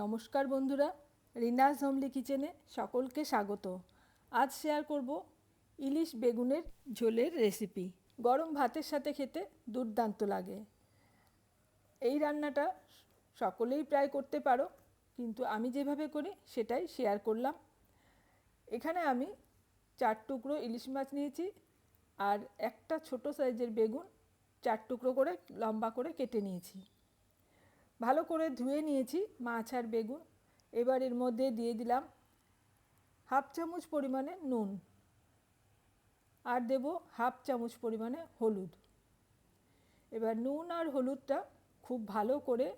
নমস্কার বন্ধুরা, রিনাস হোমলি কিচেনে সকলকে স্বাগত। আজ শেয়ার করব ইলিশ বেগুনের ঝোলের রেসিপি গরম ভাতের সাথে খেতে দুর্দান্ত লাগে। এই রান্নাটা সকলেই প্রায় করতে পারো, কিন্তু আমি যেভাবে করি সেটাই শেয়ার করলাম। এখানে আমি চার টুকরো ইলিশ মাছ নিয়েছি আর একটা ছোট সাইজের বেগুন চার টুকরো করে লম্বা করে কেটে নিয়েছি। ভালো করে ধুয়ে নিয়েছি মাছ আর বেগুন। এবার এর মধ্যে দিয়ে দিলাম হাফ চামচ পরিমাণে নুন আর দেব হাফ চামচ পরিমাণে হলুদ। এবার নুন আর হলুদটা খুব ভালো করে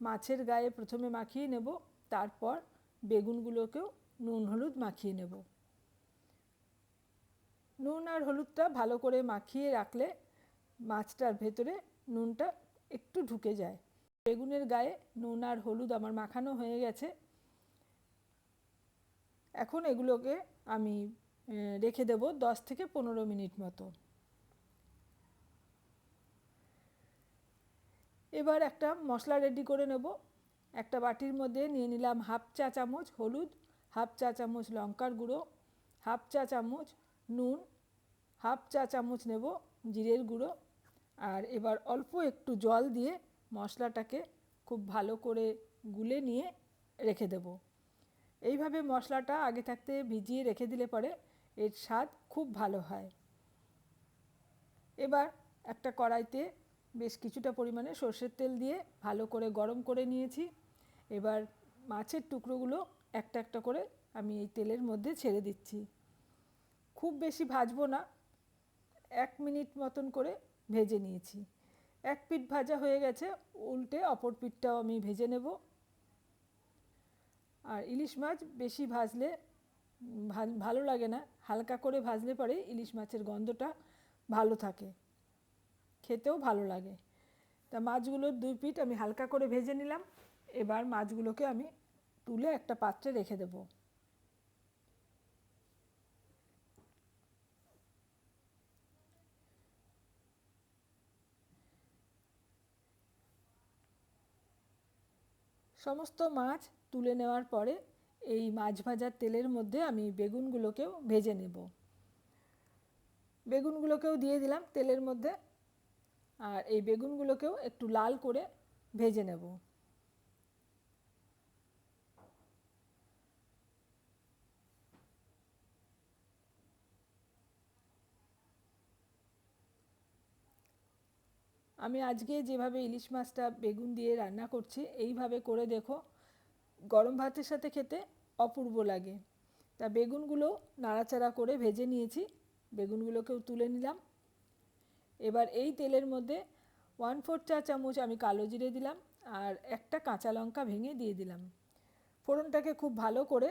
মাছের গায়ে প্রথমে মাখিয়ে নেব, তারপর বেগুনগুলোকেও নুন হলুদ মাখিয়ে নেব। নুন আর হলুদটা ভালো করে মাখিয়ে রাখলে মাছটার ভেতরে নুনটা একটু ঢুকে যায়। বেগুনের গায়ে নুন আর হলুদ আমার মাখানো হয়ে গেছে। এখন এগুলোকে আমি রেখে দেব দশ থেকে পনেরো মিনিট মতো। এবার একটা মশলা রেডি করে নেব। একটা বাটির মধ্যে নিয়ে নিলাম হাফ চা চামচ হলুদ, হাফ চা চামচ লঙ্কার গুঁড়ো, হাফ চা চামচ নুন, হাফ চা চামচ নেব জিরের গুঁড়ো। আর এবার অল্প একটু জল দিয়ে মশলাটাকে খুব ভালো করে গুলে নিয়ে রেখে দেব। এইভাবে মশলাটা আগে থাকতে ভিজিয়ে রেখে দিলে পরে এর স্বাদ খুব ভালো হয়। এবার একটা কড়াইতে বেশ কিছুটা পরিমাণে সর্ষের তেল দিয়ে ভালো করে গরম করে নিয়েছি। এবার মাছের টুকরোগুলো একটা একটা করে আমি এই তেলের মধ্যে ছেড়ে দিচ্ছি। খুব বেশি ভাজবো না, এক মিনিট মতন করে ভেজে নিয়েছি। এক পিঠ ভাজা হয়ে গেছে, উল্টে অপর পিঠটাও আমি ভেজে নেব। আর ইলিশ মাছ বেশি ভাজলে ভালো লাগে না। হালকা করে ভাজলে পরে ইলিশ মাছের গন্ধটা ভালো থাকে। খেতেও ভালো লাগে। তা মাছগুলোর দুই পিঠ আমি হালকা করে ভেজে নিলাম। এবার মাছগুলোকে আমি তুলে একটা পাত্রে রেখে দেবো। সমস্ত মাছ তুলে নেওয়ার পরে এই মাছ ভাজার তেলের মধ্যে আমি বেগুনগুলোকেও ভেজে নেব। বেগুনগুলোকেও দিয়ে দিলাম তেলের মধ্যে আর এই বেগুনগুলোকেও একটু লাল করে ভেজে নেব। আমি আজকে যেভাবে ইলিশ মাছটা বেগুন দিয়ে রান্না করছি, এইভাবে করে দেখো। গরম ভাতের সাথে খেতে অপূর্ব লাগে। তা বেগুনগুলো নাড়াচাড়া করে ভেজে নিয়েছি। বেগুনগুলোকেও তুলে নিলাম। এবার এই তেলের মধ্যে ওয়ান ফোর চা চামচ আমি কালো জিরে দিলাম আর একটা কাঁচা লঙ্কা ভেঙে দিয়ে দিলাম। ফোড়নটাকে খুব ভালো করে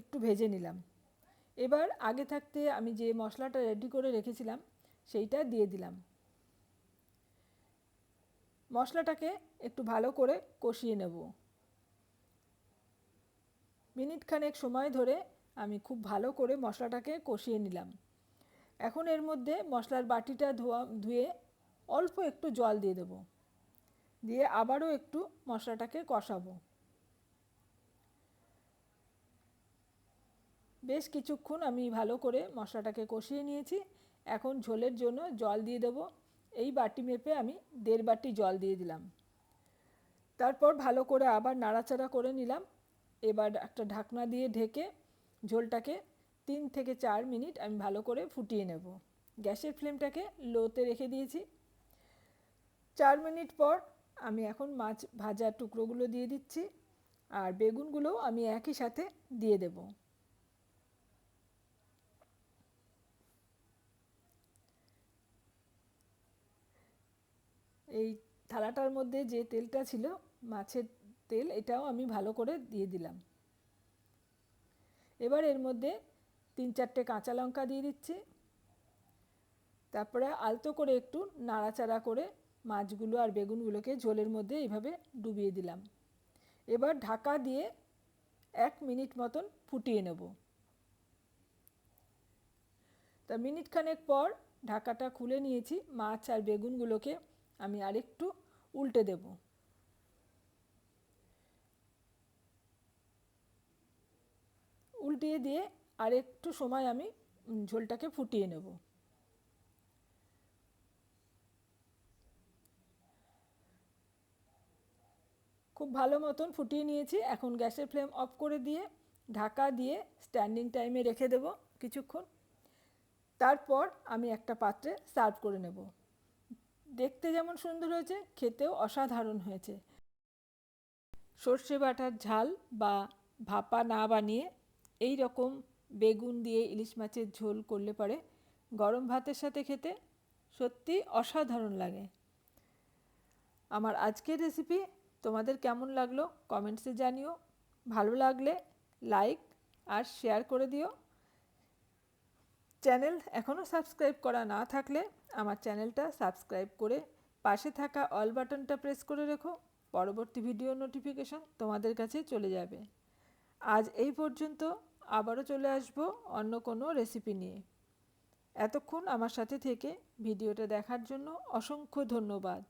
একটু ভেজে নিলাম। এবার আগে থাকতে আমি যে মশলাটা রেডি করে রেখেছিলাম, সেইটা দিয়ে দিলাম। মশলাটাকে একটু ভালো করে কষিয়ে নেব। মিনিট খানেক সময় ধরে আমি খুব ভালো করে মশলাটাকে কষিয়ে নিলাম। এখন এর মধ্যে মশলার বাটিটা ধোয়া, ধুয়ে অল্প একটু জল দিয়ে দেব। দিয়ে আবারও একটু মশলাটাকে কষাবো। বেশ কিছুক্ষণ আমি ভালো করে মশলাটাকে কষিয়ে নিয়েছি। এখন ঝোলের জন্য জল দিয়ে দেবো। এই বাটি মেপে আমি দেড় বাটি জল দিয়ে দিলাম। তারপর ভালো করে আবার নাড়াচাড়া করে নিলাম। এবার একটা ঢাকনা দিয়ে ঢেকে ঝোলটাকে তিন থেকে চার মিনিট আমি ভালো করে ফুটিয়ে নেব। গ্যাসের ফ্লেমটাকে লোতে রেখে দিয়েছি। চার মিনিট পর আমি এখন মাছ ভাজার টুকরোগুলো দিয়ে দিচ্ছি। আর বেগুনগুলোও আমি একই সাথে দিয়ে দেবো। এই থালাটার মধ্যে যে তেলটা ছিল, মাছের তেল, এটাও আমি ভালো করে দিয়ে দিলাম। এবার এর মধ্যে তিন চারটে কাঁচা লঙ্কা দিয়ে দিচ্ছি। তারপরে আলতো করে একটু নাড়াচাড়া করে মাছগুলো আর বেগুনগুলোকে ঝোলের মধ্যে এইভাবে ডুবিয়ে দিলাম। এবার ঢাকা দিয়ে এক মিনিট মতন ফুটিয়ে নেব। তা মিনিট খানেক পর ঢাকাটা খুলে নিয়েছি, মাছ আর বেগুনগুলোকে আমি আরেকটু উল্টে দেব। উল্টিয়ে দিয়ে আর একটু সময় আমি ঝোলটাকে ফুটিয়ে নেব। খুব ভালো মতন ফুটিয়ে নিয়েছি। এখন গ্যাসের ফ্লেম অফ করে দিয়ে ঢাকা দিয়ে স্ট্যান্ডিং টাইমে রেখে দেব কিছুক্ষণ। তারপর আমি একটা পাত্রে সার্ভ করে নেব। দেখতে যেমন সুন্দর হয়েছে, খেতেও অসাধারণ হয়েছে। সর্ষে বাটার ঝাল বা ভাপা না বানিয়ে এই রকম বেগুন দিয়ে ইলিশ মাছের ঝোল করলে পরে গরম ভাতের সাথে খেতে সত্যি অসাধারণ লাগে। আমার আজকের রেসিপি তোমাদের কেমন লাগল? কমেন্টসে জানিও। ভালো লাগলে লাইক আর শেয়ার করে দিও। চ্যানেল এখনও সাবস্ক্রাইব করা না থাকলে আমার চ্যানেলটা সাবস্ক্রাইব করে পাশে থাকা অল বাটনটা প্রেস করে রেখো। পরবর্তী ভিডিও নোটিফিকেশন তোমাদের কাছে চলে যাবে। আজ এই পর্যন্ত আবারও চলে আসব অন্য কোনো রেসিপি নিয়ে। এতক্ষণ আমার সাথে থেকে ভিডিওটা দেখার জন্য অসংখ্য ধন্যবাদ।